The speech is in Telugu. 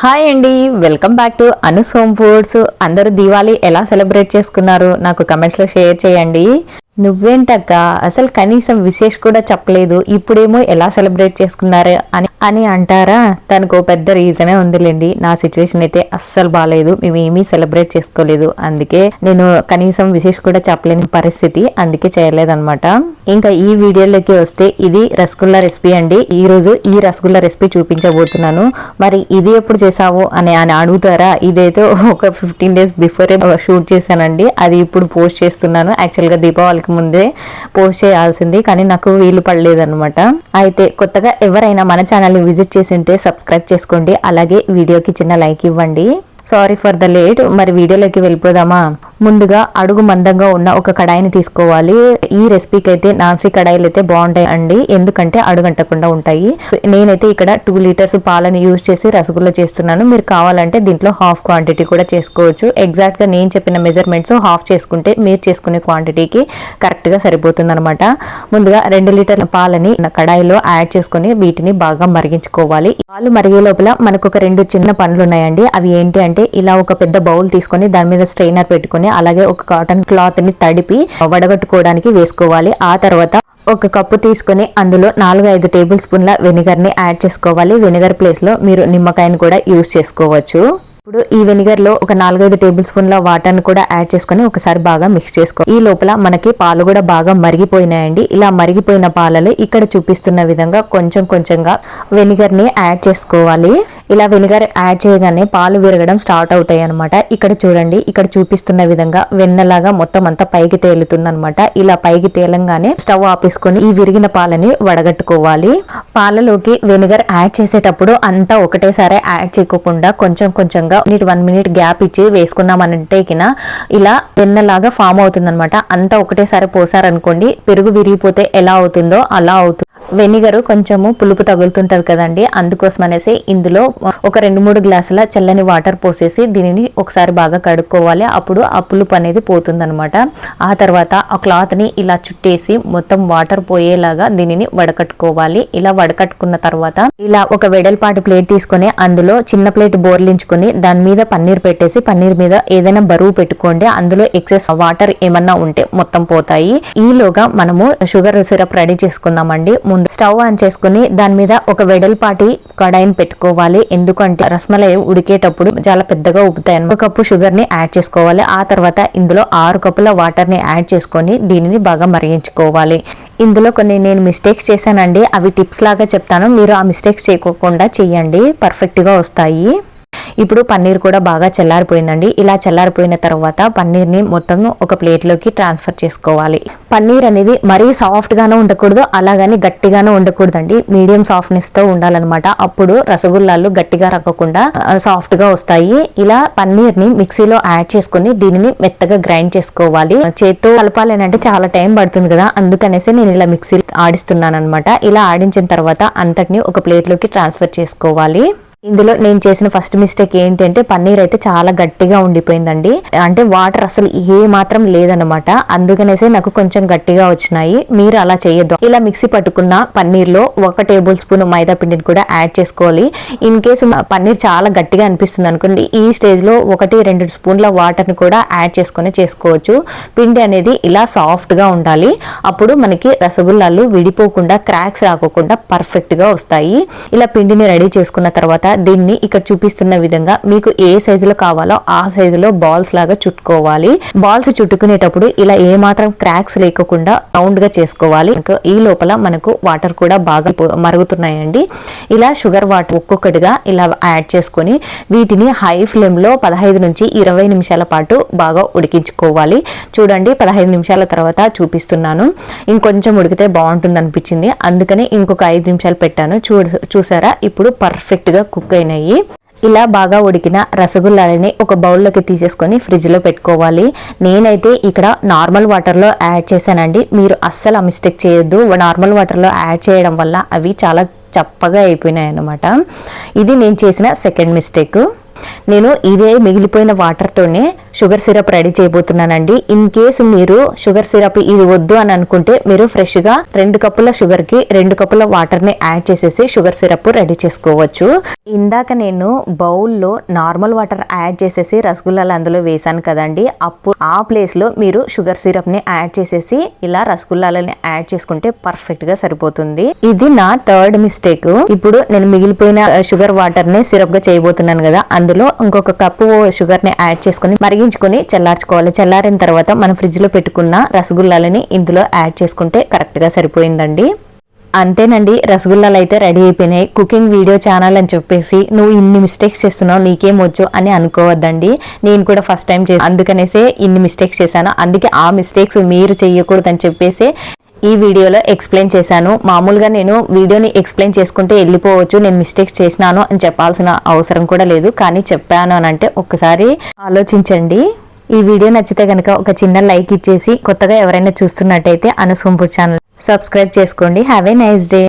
హాయ్ అండి welcome back to Anu's home foods అందరూ దీవాలి ఎలా సెలబ్రేట్ చేసుకున్నారు? నాకు కమెంట్స్లో షేర్ చేయండి. నువ్వేంటక్క? అసలు కనీసం విశేష్ కూడా చెప్పలేదు. ఇప్పుడేమో ఎలా సెలబ్రేట్ చేసుకున్నారు అని అని అంటారా? తనకు ఓ పెద్ద రీజనే ఉందిలేండి. నా సిచ్యువేషన్ అయితే అస్సలు బాగాలేదు మేము ఏమీ సెలబ్రేట్ చేసుకోలేదు. అందుకే నేను కనీసం విశేష్ కూడా చెప్పలేని పరిస్థితి అందుకే చేయలేదనమాట ఇంకా ఈ వీడియోలోకి వస్తే ఇది రసగుల్లా రెసిపీ అండి. ఈ రోజు ఈ రసగుల్లా రెసిపీ చూపించబోతున్నాను. మరి ఇది ఎప్పుడు చేసావు అని అని అడుగుతారా? ఇదైతే ఒక ఫిఫ్టీన్ డేస్ బిఫోరే షూట్ చేశానండి. అది ఇప్పుడు పోస్ట్ చేస్తున్నాను. యాక్చువల్గా దీపావళికి ముందే పోస్ట్ చేయాల్సింది కానీ నాకు వీలు పడలేదన్నమాట. అయితే కొత్తగా ఎవరైనా మన ఛానల్ని విజిట్ చేసి ఉంటే సబ్స్క్రైబ్ చేసుకోండి అలాగే వీడియోకి చిన్న లైక్ ఇవ్వండి. సారీ ఫర్ ద లేట్ మరి వీడియోలోకి వెళ్ళిపోదామా? ముందుగా అడుగు మందంగా ఉన్న ఒక కడాయిని తీసుకోవాలి. ఈ రెసిపీకి అయితే నాన్స్టిక్ కడాయిలు అయితే బాగుంటాయి అండి ఎందుకంటే అడుగంటకుండా ఉంటాయి. నేనైతే ఇక్కడ టూ లీటర్స్ పాలను యూజ్ చేసి రసగుల్లా చేస్తున్నాను. మీరు కావాలంటే దీంట్లో హాఫ్ క్వాంటిటీ కూడా చేసుకోవచ్చు. ఎగ్జాక్ట్గా నేను చెప్పిన మెజర్మెంట్స్ హాఫ్ చేసుకుంటే మీరు చేసుకునే క్వాంటిటీకి కరెక్ట్గా సరిపోతుంది అనమాట ముందుగా రెండు లీటర్ల పాలని కడాయిలో యాడ్ చేసుకొని వీటిని బాగా మరిగించుకోవాలి. పాలు మరిగే లోపల మనకు ఒక రెండు చిన్న పనులు ఉన్నాయండి అవి ఏంటి అంటే ఇలా ఒక పెద్ద బౌల్ తీసుకొని దాని మీద స్ట్రైనర్ పెట్టుకొని అలాగే ఒక కాటన్ క్లాత్ని తడిపి వడగట్టుకోవడానికి వేసుకోవాలి. ఆ తర్వాత ఒక కప్పు తీసుకొని అందులో నాలుగు ఐదు టేబుల్ స్పూన్ల వెనిగర్ని యాడ్ చేసుకోవాలి. వెనిగర్ ప్లేస్లో మీరు నిమ్మకాయని కూడా యూస్ చేసుకోవచ్చు. ఇప్పుడు ఈ వెనిగర్లో ఒక నాలుగైదు టేబుల్ స్పూన్ల వాటర్ని కూడా యాడ్ చేసుకొని ఒకసారి బాగా మిక్స్ చేసుకో. ఈ లోపల మనకి పాలు కూడా బాగా మరిగిపోయినాయండి. ఇలా మరిగిపోయిన పాలలో ఇక్కడ చూపిస్తున్న విధంగా కొంచెం కొంచెంగా వెనిగర్ని యాడ్ చేసుకోవాలి. ఇలా వెనిగర్ యాడ్ చేయగానే పాలు విరగడం స్టార్ట్ అవుతాయి అనమాట ఇక్కడ చూడండి ఇక్కడ చూపిస్తున్న విధంగా వెన్నలాగా మొత్తం అంతా పైకి తేలుతుంది అనమాట ఇలా పైకి తేలంగానే స్టవ్ ఆపేసుకొని ఈ విరిగిన పాలని వడగట్టుకోవాలి. పాలలోకి వెనిగర్ యాడ్ చేసేటప్పుడు అంతా ఒకటేసారి యాడ్ చేయకుండా కొంచెం కొంచెంగా నీటి వన్ మినిట్ గ్యాప్ ఇచ్చి వేసుకున్నామనంటే కిన ఇలా వెన్నలాగా ఫామ్ అవుతుంది అనమాట అంతా ఒకటేసారి పోసారనుకోండి పెరుగు విరిగిపోతే ఎలా అవుతుందో అలా అవుతుంది. వెనిగర్ కొంచెము పులుపు తగులుతుంటారు కదండి. అందుకోసం అనేసి ఇందులో ఒక రెండు మూడు గ్లాసుల చల్లని వాటర్ పోసేసి దీనిని ఒకసారి బాగా కడుక్కోవాలి. అప్పుడు ఆ పులుపు అనేది పోతుందనమాట ఆ తర్వాత ఆ క్లాత్ని ఇలా చుట్టేసి మొత్తం వాటర్ పోయేలాగా దీనిని వడకట్టుకోవాలి. ఇలా వడకట్టుకున్న తర్వాత ఇలా ఒక వెడల్పాటి ప్లేట్ తీసుకొని అందులో చిన్న ప్లేట్ బోర్లించుకొని దాని మీద పన్నీర్ పెట్టేసి పన్నీర్ మీద ఏదైనా బరువు పెట్టుకోండి. అందులో ఎక్సెస్ వాటర్ ఏమన్నా ఉంటే మొత్తం పోతాయి. ఈలోగా మనము షుగర్ సిరప్ రెడీ చేసుకుందామండి. ముందు స్టవ్ ఆన్ చేసుకుని దాని మీద ఒక వెడల్పాటి కడాయిని పెట్టుకోవాలి. ఎందుకంటే రసమలై ఉడికేటప్పుడు చాలా పెద్దగా ఉబ్బుతాయి ఒక కప్పు షుగర్ని యాడ్ చేసుకోవాలి. ఆ తర్వాత ఇందులో ఆరు కప్పుల వాటర్ని యాడ్ చేసుకొని దీనిని బాగా మరిగించుకోవాలి. ఇందులో కొన్ని నేను మిస్టేక్స్ చేశానండి. అవి టిప్స్ లాగా చెప్తాను. మీరు ఆ మిస్టేక్స్ చేయకోకుండా చేయండి. పర్ఫెక్ట్గా వస్తాయి. ఇప్పుడు పన్నీర్ కూడా బాగా చల్లారిపోయిందండి. ఇలా చల్లారిపోయిన తర్వాత పన్నీర్ని మొత్తం ఒక ప్లేట్లోకి ట్రాన్స్ఫర్ చేసుకోవాలి. పన్నీర్ అనేది మరీ సాఫ్ట్గానే ఉండకూడదు అలాగని గట్టిగానే ఉండకూడదండి. మీడియం సాఫ్ట్నెస్తో ఉండాలన్నమాట. అప్పుడు రసగుల్లాలు గట్టిగా రక్కకుండా సాఫ్ట్గా వస్తాయి. ఇలా పన్నీర్ని మిక్సీలో యాడ్ చేసుకుని దీనిని మెత్తగా గ్రైండ్ చేసుకోవాలి. చేత్తో కలపాలేనంటే చాలా టైం పడుతుంది కదా అందుకనేసి నేను ఇలా మిక్సీ ఆడిస్తున్నాను అనమాట ఇలా ఆడించిన తర్వాత అంతటిని ఒక ప్లేట్లోకి ట్రాన్స్ఫర్ చేసుకోవాలి. ఇందులో నేను చేసిన ఫస్ట్ మిస్టేక్ ఏంటంటే పన్నీర్ అయితే చాలా గట్టిగా ఉండిపోయిందండి. అంటే వాటర్ అసలు ఏ మాత్రం లేదనమాట అందుకనేసే నాకు కొంచెం గట్టిగా వచ్చినాయి. మీరు అలా చేయొద్దు. ఇలా మిక్సీ పట్టుకున్న పన్నీర్లో ఒక టేబుల్ స్పూన్ మైదా పిండిని కూడా యాడ్ చేసుకోవాలి. ఇన్ కేసు పన్నీర్ చాలా గట్టిగా అనిపిస్తుంది అనుకోండి ఈ స్టేజ్లో ఒకటి రెండు స్పూన్ల వాటర్ని కూడా యాడ్ చేసుకొని చేసుకోవచ్చు. పిండి అనేది ఇలా సాఫ్ట్గా ఉండాలి. అప్పుడు మనకి రసగుల్లాలు విడిపోకుండా క్రాక్స్ రాకోకుండా పర్ఫెక్ట్గా వస్తాయి. ఇలా పిండిని రెడీ చేసుకున్న తర్వాత దీన్ని ఇక్కడ చూపిస్తున్న విధంగా మీకు ఏ సైజులో కావాలో ఆ సైజులో బాల్స్ లాగా చుట్టుకోవాలి. బాల్స్ చుట్టుకునేటప్పుడు ఇలా ఏ మాత్రం క్రాక్స్ లేకుండా రౌండ్గా చేసుకోవాలి. ఇంకా ఈ లోపల మనకు వాటర్ కూడా బాగా మరుగుతున్నాయండి. ఇలా షుగర్ వాటర్ ఒక్కొక్కటిగా ఇలా యాడ్ చేసుకొని వీటిని హై ఫ్లేమ్లో పదహైదు నుంచి ఇరవై నిమిషాల పాటు బాగా ఉడికించుకోవాలి. చూడండి పదహైదు నిమిషాల తర్వాత చూపిస్తున్నాను. ఇంకొంచెం ఉడికితే బాగుంటుంది అనిపించింది అందుకని ఇంకొక ఐదు నిమిషాలు పెట్టాను. చూ చూసారా? ఇప్పుడు పర్ఫెక్ట్గా కుక్ అయినాయి ఇలా బాగా ఉడికిన రసగుల్లాలని ఒక బౌల్లోకి తీసేసుకొని ఫ్రిడ్జ్లో పెట్టుకోవాలి. నేనైతే ఇక్కడ నార్మల్ వాటర్లో యాడ్ చేశానండి. మీరు అస్సలు ఆ మిస్టేక్ చేయొద్దు. నార్మల్ వాటర్లో యాడ్ చేయడం వల్ల అవి చాలా చప్పగా అయిపోయినాయి అనమాట ఇది నేను చేసిన సెకండ్ మిస్టేక్. నేను ఇదే మిగిలిపోయిన వాటర్తోనే షుగర్ సిరప్ రెడీ చేయబోతున్నానండి. ఇన్ కేసు మీరు షుగర్ సిరప్ ఇది వద్దు అని అనుకుంటే మీరు ఫ్రెష్గా రెండు కప్పుల షుగర్కి రెండు కప్పుల వాటర్ని యాడ్ చేసేసి షుగర్ సిరప్ రెడీ చేసుకోవచ్చు. ఇందాక నేను బౌల్లో నార్మల్ వాటర్ యాడ్ చేసేసి రసగుల్లాలు అందులో వేసాను కదండి. అప్పుడు ఆ ప్లేస్లో మీరు షుగర్ సిరప్ని యాడ్ చేసేసి ఇలా రసగుల్లాలని యాడ్ చేసుకుంటే పర్ఫెక్ట్గా సరిపోతుంది. ఇది నా థర్డ్ మిస్టేక్. ఇప్పుడు నేను మిగిలిపోయిన షుగర్ వాటర్ని సిరప్గా చేయబోతున్నాను కదా. అందులో ఇంకొక కప్పు షుగర్ని యాడ్ చేసుకుని ఉంచుకొని చల్లార్చుకోవాలి. చల్లారిన తర్వాత మనం ఫ్రిడ్జ్లో పెట్టుకున్న రసగుల్లాలని ఇందులో యాడ్ చేసుకుంటే కరెక్ట్గా సరిపోయిందండి. అంతేనండి రసగుల్లాలు అయితే రెడీ అయిపోయినాయి. కుకింగ్ వీడియో ఛానల్ అని చెప్పేసి నువ్వు ఇన్ని మిస్టేక్స్ చేస్తున్నావు నీకేం వచ్చు అని అనుకోవద్దండి. నేను కూడా ఫస్ట్ టైం చేసి అందుకనేసే ఇన్ని మిస్టేక్స్ చేశాను. అందుకే ఆ మిస్టేక్స్ మీరు చేయకూడదని చెప్పేసి ఈ వీడియోలో ఎక్స్ప్లెయిన్ చేశాను. మామూలుగా నేను వీడియోని ఎక్స్ప్లెయిన్ చేసుకుంటే వెళ్ళిపోవచ్చు. నేను మిస్టేక్స్ చేసినాను అని చెప్పాల్సిన అవసరం కూడా లేదు. కానీ చెప్పాను అని అంటే ఒక్కసారి ఆలోచించండి. ఈ వీడియో నచ్చితే కనుక ఒక చిన్న లైక్ ఇచ్చేసి కొత్తగా ఎవరైనా చూస్తున్నట్టయితే అనుసొంపు ఛానల్ సబ్స్క్రైబ్ చేసుకోండి. Have a nice day